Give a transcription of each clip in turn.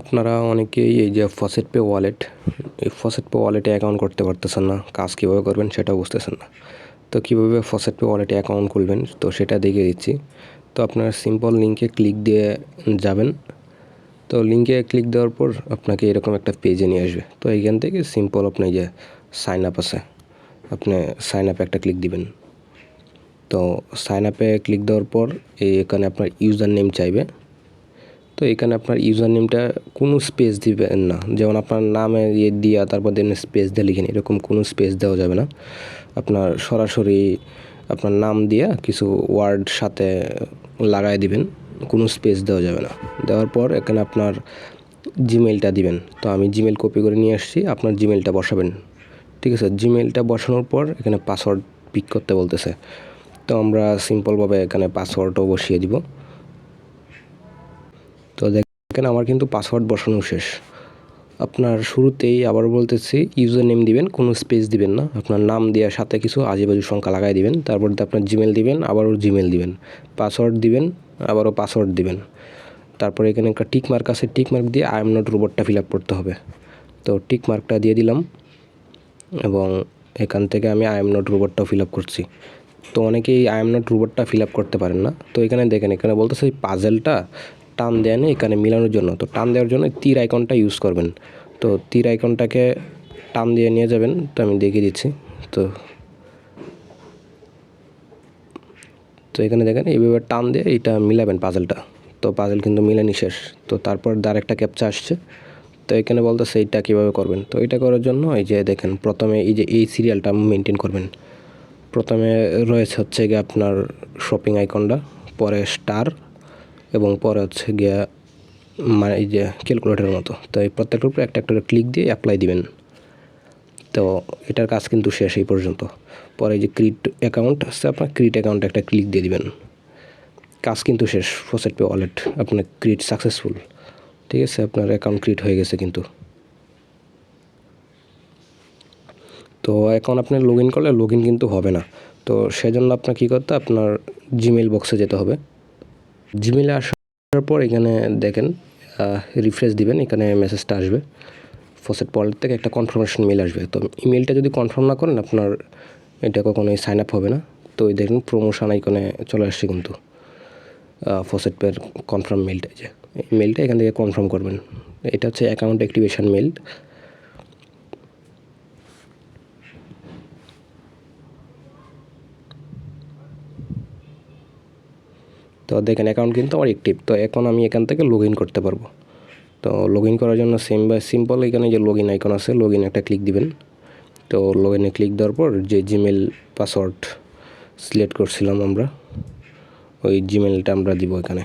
আপনারা অনেকেই এই যে ফসেট পে ওয়ালেট এই ফসেট পে ওয়ালেটে অ্যাকাউন্ট করতে পারতেছেন না, কাজ কীভাবে করবেন সেটাও বুঝতেছেন না। তো কীভাবে ফসেট পে ওয়ালেটে অ্যাকাউন্ট খুলবেন, তো সেটা দেখিয়ে দিচ্ছি। তো আপনার সিম্পল লিঙ্কে ক্লিক দিয়ে যাবেন। তো লিঙ্কে ক্লিক দেওয়ার পর আপনাকে এরকম একটা পেজে নিয়ে আসবে। তো এইখান থেকে সিম্পল আপনি যে সাইন আপ আছে, আপনি সাইন আপে একটা ক্লিক দিবেন। তো সাইন আপে ক্লিক দেওয়ার পর এখানে আপনার ইউজার নেম চাইবে। তো এখানে আপনার ইউজার নেমটা কোনো স্পেস দিবেন না। যেমন আপনার নামে ইয়ে দিয়া তারপর দেন স্পেস দিয়ে লিখেন এরকম কোনো স্পেস দেওয়া যাবে না। আপনার সরাসরি আপনার নাম দিয়া কিছু ওয়ার্ড সাথে লাগাই দিবেন। কোনো স্পেস দেওয়া যাবে না। দেওয়ার পর এখানে আপনার জিমেলটা দিবেন। তো আমি জিমেল কপি করে নিয়ে আসছি। আপনার জিমেলটা বসাবেন। ঠিক আছে? জিমেলটা বসানোর পর এখানে পাসওয়ার্ড পিক করতে বলতেছে। তো আমরা সিম্পলভাবে এখানে পাসওয়ার্ডও বসিয়ে দিব। তো দেখেন, আমার কিন্তু পাসওয়ার্ড বসানো শেষ। আপনার শুরুতেই আবার বলতেছি ইউজার নেম দিবেন, কোনো স্পেস দিবেন না। আপনার নাম দেওয়ার সাথে কিছু আজেবাজু সংখ্যা লাগাই দিবেন। তারপর আপনার জিমেল দিবেন, আবারও জিমেল দিবেন। পাসওয়ার্ড দিবেন, আবারও পাসওয়ার্ড দিবেন। তারপরে এখানে একটা টিক মার্ক আছে টিক মার্ক দিয়ে আই এম নট রোবটটা ফিল আপ করতে হবে। তো টিক মার্কটা দিয়ে দিলাম এবং এখান থেকে আমি আই এম নট রোবটটাও ফিল আপ করছি। তো অনেকেই আই এম নট রোবটটা ফিল আপ করতে পারেন না। তো এখানে দেখেন, এখানে বলতেছে পাজেলটা টান দেয় না এখানে মিলানোর জন্য। তো টান দেওয়ার জন্য তীর আইকনটা ইউজ করবেন। তো তীর আইকনটাকে টান দিয়ে নিয়ে যাবেন। তো আমি দেখিয়ে দিচ্ছি। তো তো এখানে দেখেন, এইভাবে টান দিয়ে এইটা মিলাবেন পাজেলটা তো পাজেল কিন্তু মিলানি শেষ। তো তারপর দ্বার একটা ক্যাপচা আসছে। তো এখানে বলতেছে এইটা কীভাবে করবেন? তো এটা করার জন্য এই যে দেখেন, প্রথমে এই যে এই সিরিয়ালটা মেনটেন করবেন। প্রথমে রয়েছে হচ্ছে গিয়ে আপনার শপিং আইকনটা পরে স্টার এবং পরে হচ্ছে গিয়া মানে এই যে ক্যালকুলেটারের মতো। তো এই প্রত্যেকটার উপরে একটা একটা ক্লিক দিয়ে অ্যাপ্লাই দিবেন। তো এটার কাজ কিন্তু শেষ এই পর্যন্ত। পরে এই যে ক্রিট অ্যাকাউন্ট আছে আপনার ক্রিট অ্যাকাউন্টে একটা ক্লিক দিয়ে দিবেন। কাজ কিন্তু শেষ ফসেট পে ওয়ালেট আপনার ক্রিট সাকসেসফুল ঠিক আছে, আপনার অ্যাকাউন্ট ক্রিয়েট হয়ে গেছে কিন্তু। তো এখন আপনি লগ ইন করলে লগ ইন কিন্তু হবে না। তো সেজন্য আপনার কী করতে আপনার জিমেল বক্সে যেতে হবে। জিমেলে আসার পর এখানে দেখেন রিফ্রেশ দিবেন, এখানে মেসেজটা আসবে। ফসেট পলের থেকে একটা কনফার্মেশন মেল আসবে। তো ইমেলটা যদি কনফার্ম না করেন, আপনার এটা কখনোই সাইন আপ হবে না। তো এই দেখুন প্রমোশন আইকনে চলে আসছে কিন্তু ফসেট পের কনফার্ম মেলটা যে। মেলটা এখান থেকে কনফার্ম করবেন। এটা হচ্ছে অ্যাকাউন্ট অ্যাক্টিভেশন মেল তো দেখেন অ্যাকাউন্ট কিন্তু আমার অ্যাক্টিভ তো এখন আমি এখান থেকে লগ ইন করতে পারব। তো লগ ইন করার জন্য সেম বা সিম্পল এখানে যে লগ ইন আইকন আছে লগ ইন একটা ক্লিক দিবেন। তো লগ ইনে ক্লিক দেওয়ার পর যে জিমেল পাসওয়ার্ড সিলেক্ট করছিলাম আমরা, ওই জিমেলটা আমরা দিব এখানে।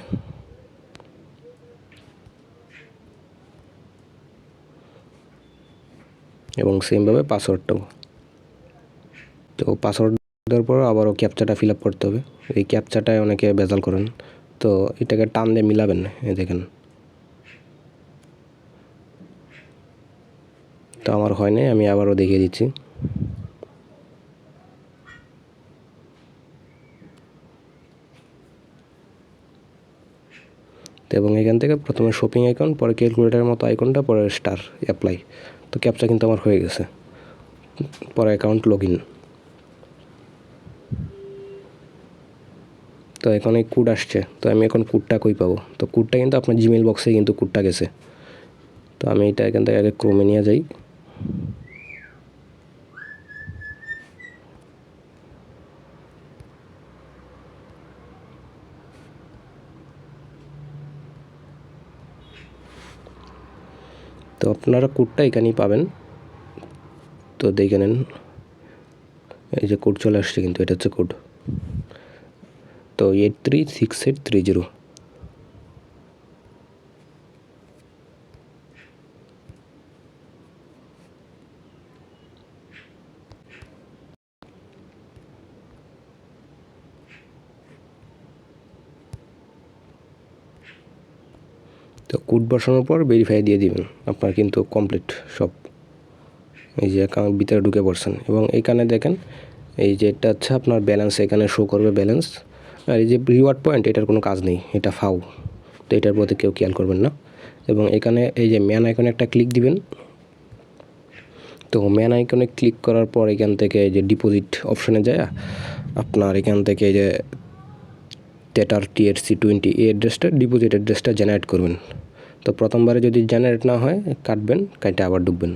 এবং সেমভাবে পাসওয়ার্ডটাও তো পাসওয়ার্ড দেওয়ার পর আবারও ক্যাপচাটা ফিল আপ করতে হবে। এই ক্যাপচাটায় অনেকে বেজাল করেন। তো এটাকে টান দিয়ে মিলাবেন, এই দেখেন। তো আমার হয় নাই, আমি আবারও দেখিয়ে দিচ্ছি। এবং এখান থেকে প্রথমে শপিং আইকন পরে ক্যালকুলেটারের মতো আইকনটা পরে স্টার অ্যাপ্লাই তো ক্যাপচা কিন্তু আমার হয়ে গেছে। পরে অ্যাকাউন্ট লগ ইন তো এখন এই কোড আসছে। তো আমি এখন কোডটা কই পাবো? তো কোডটা কিন্তু আপনার জিমেল বক্সে কিন্তু কোডটা গেছে। তো আমি এটা এখান থেকে আগে ক্রমে নিয়ে যাই। তো আপনারা কোডটা এখানেই পাবেন। তো দেখে নেন। এই যে কোড চলে আসছে কিন্তু, এটা হচ্ছে কোড তো eight three six eight three zero তো কোড বসানোর পর ভেরিফাই দিয়ে দিবেন। আপনার কিন্তু কমপ্লিট সব। এই যে অ্যাকাউন্ট ভিতরে ঢুকে পড়ছেন। এবং এইখানে দেখেন, এই যে এটা হচ্ছে আপনার ব্যালেন্স এখানে শো করবে ব্যালেন্স আর এই যে রিওয়ার্ড পয়েন্ট এটার কোনো কাজ নেই, এটা ফাউ তো এটার প্রতি কেউ খেয়াল করবেন না। এবং এখানে এই যে ম্যান আইকনে একটা ক্লিক দিবেন। তো ম্যান আইকনে ক্লিক করার পর এখান থেকে এই যে ডিপোজিট অপশনে যায়। আপনার এখান থেকে এই যে টেটার টিএসসি টোয়েন্টি এই অ্যাড্রেসটা ডিপোজিট অ্যাড্রেসটা জেনারেট করবেন। তো প্রথমবারে যদি জেনারেট না হয়, কাটবেন, কাটে আবার ঢুকবেন।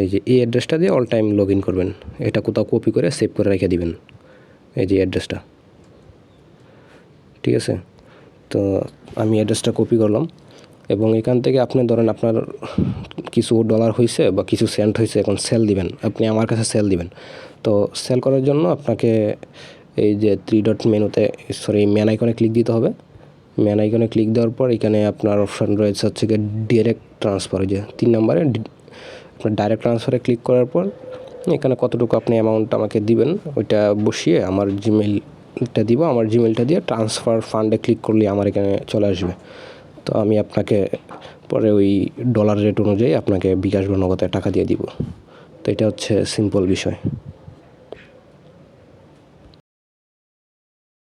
এই যে এই অ্যাড্রেসটা দিয়ে অল টাইম লগ ইন করবেন। এটা কোথাও কপি করে সেভ করে রেখে দিবেন। এই যে অ্যাড্রেসটা ঠিক আছে? তো আমি অ্যাড্রেসটা কপি করলাম এবং এখান থেকে আপনি ধরেন আপনার কিছু ডলার হয়েছে বা কিছু সেন্ট হয়েছে এখন সেল দিবেন। আপনি আমার কাছে সেল দিবেন। তো সেল করার জন্য আপনাকে এই যে থ্রি ডট মেনুতে সরি ম্যান আইকনে ক্লিক দিতে হবে। ম্যান আইকনে ক্লিক দেওয়ার পর এখানে আপনার অপশান রয়েছে হচ্ছে গিয়ে ডিরেক্ট ট্রান্সফার যে তিন নম্বরে আপনার ডাইরেক্ট ট্রান্সফারে ক্লিক করার পর এখানে কতটুকু আপনি অ্যামাউন্ট আমাকে দিবেন, ওইটা বসিয়ে আমার জিমেলটা দিব। আমার জিমেলটা দিয়ে ট্রান্সফার ফান্ডে ক্লিক করলে আমার এখানে চলে আসবে। তো আমি আপনাকে পরে ওই ডলার রেট অনুযায়ী আপনাকে বিকাশ বা টাকা দিয়ে দিব। তো এটা হচ্ছে সিম্পল বিষয়।